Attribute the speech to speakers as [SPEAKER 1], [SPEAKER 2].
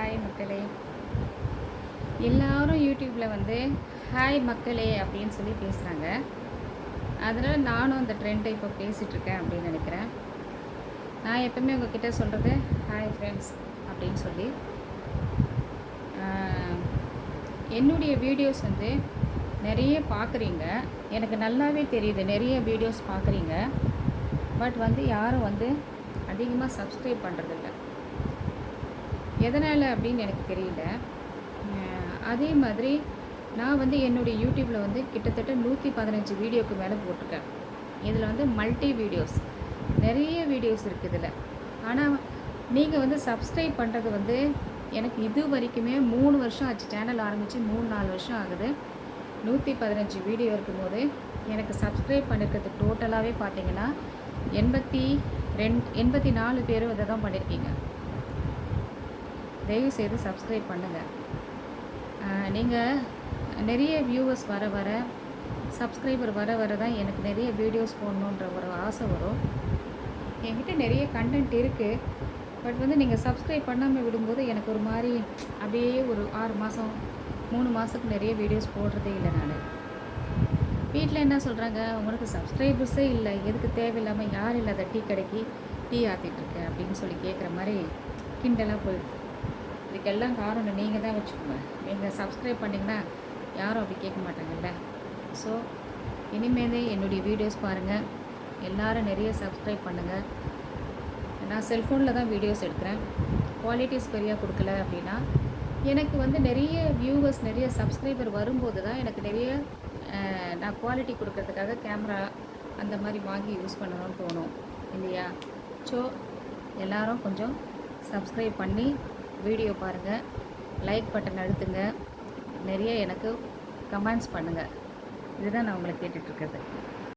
[SPEAKER 1] Hi மக்களே. எல்லாரும் யூடியூப்பில் வந்து ஹாய் மக்களே அப்படின்னு சொல்லி பேசுகிறாங்க அதனால் நானும் அந்த ட்ரெண்டை இப்போ பேசிகிட்ருக்கேன் அப்படின்னு நினைக்கிறேன். நான் எப்பவுமே உங்ககிட்ட சொல்கிறது ஹாய் ஃப்ரெண்ட்ஸ் அப்படின்னு சொல்லி. என்னுடைய வீடியோஸ் வந்து நிறைய பார்க்குறீங்க எனக்கு நல்லாவே தெரியுது நிறைய வீடியோஸ் பார்க்குறீங்க பட் வந்து யாரும் வந்து அதிகமாக சப்ஸ்கிரைப் பண்ணுறதில்ல எதனால் அப்படின்னு எனக்கு தெரியல. அதே மாதிரி நான் வந்து என்னுடைய யூடியூப்பில் வந்து கிட்டத்தட்ட நூற்றி பதினஞ்சு வீடியோக்கு மேலே போட்டிருக்கேன். இதில் வந்து மல்டி வீடியோஸ் நிறைய வீடியோஸ் இருக்குது இதில். ஆனால் நீங்கள் வந்து சப்ஸ்கிரைப் பண்ணுறது வந்து எனக்கு இது வரைக்குமே மூணு வருஷம் ஆச்சு. சேனல் ஆரம்பித்து மூணு நாலு வருஷம் ஆகுது. நூற்றி பதினஞ்சு வீடியோ இருக்கும்போது எனக்கு சப்ஸ்கிரைப் பண்ணிருக்கிறது டோட்டலாகவே பார்த்தீங்கன்னா எண்பத்தி ரெண் எண்பத்தி நாலு பேரும் இதை தான் பண்ணியிருக்கீங்க தயவு செய்து சப்ஸ்கிரைப் பண்ணுங்கள் நீங்கள் நிறைய வியூவர்ஸ் வர வர சப்ஸ்கிரைபர் வர வர தான் எனக்கு நிறைய வீடியோஸ் போடணுன்ற ஒரு ஆசை வரும். என்கிட்ட நிறைய கண்டென்ட் இருக்குது பட் வந்து நீங்கள் சப்ஸ்கிரைப் பண்ணாமல் விடும்போது எனக்கு ஒரு மாதிரி அப்படியே ஒரு ஆறு மாதம் மூணு மாதத்துக்கு நிறைய வீடியோஸ் போடுறதே இல்லை நான். வீட்டில் என்ன சொல்கிறாங்க உங்களுக்கு சப்ஸ்கிரைபர்ஸே இல்லை. எதுக்கு தேவையில்லாமல் யார் இல்லாத டீ கடைக்கு டீ ஆற்றிட்டுருக்க அப்படின்னு சொல்லி கேட்குற மாதிரி கிண்டலாக போயிடுது. இதுக்கெல்லாம் காரணம் நீங்கள் தான் வச்சுக்கோங்க. நீங்கள் சப்ஸ்கிரைப் பண்ணிங்கன்னா யாரும் அப்படி கேட்க மாட்டாங்கல்ல. ஸோ இனிமேதே என்னுடைய வீடியோஸ் பாருங்கள் எல்லாரும் நிறைய சப்ஸ்கிரைப் பண்ணுங்கள் நான் செல்ஃபோனில் தான் வீடியோஸ் எடுக்கிறேன். குவாலிட்டிஸ் சரியாக கொடுக்கல அப்படின்னா எனக்கு வந்து நிறைய வியூவர்ஸ் நிறைய சப்ஸ்கிரைபர் வரும்போது தான் எனக்கு நிறைய நான் குவாலிட்டி கொடுக்கறதுக்காக கேமரா அந்த மாதிரி வாங்கி யூஸ் பண்ணணும்னு தோணும். இல்லையா? ஸோ எல்லாரும் கொஞ்சம் சப்ஸ்கிரைப் பண்ணி வீடியோ பாருங்கள் லைக் பட்டன் அழுத்துங்க. நிறைய எனக்கு கமெண்ட்ஸ் பண்ணுங்கள் இதுதான் நான் உங்களை கேட்டுட்ருக்கிறது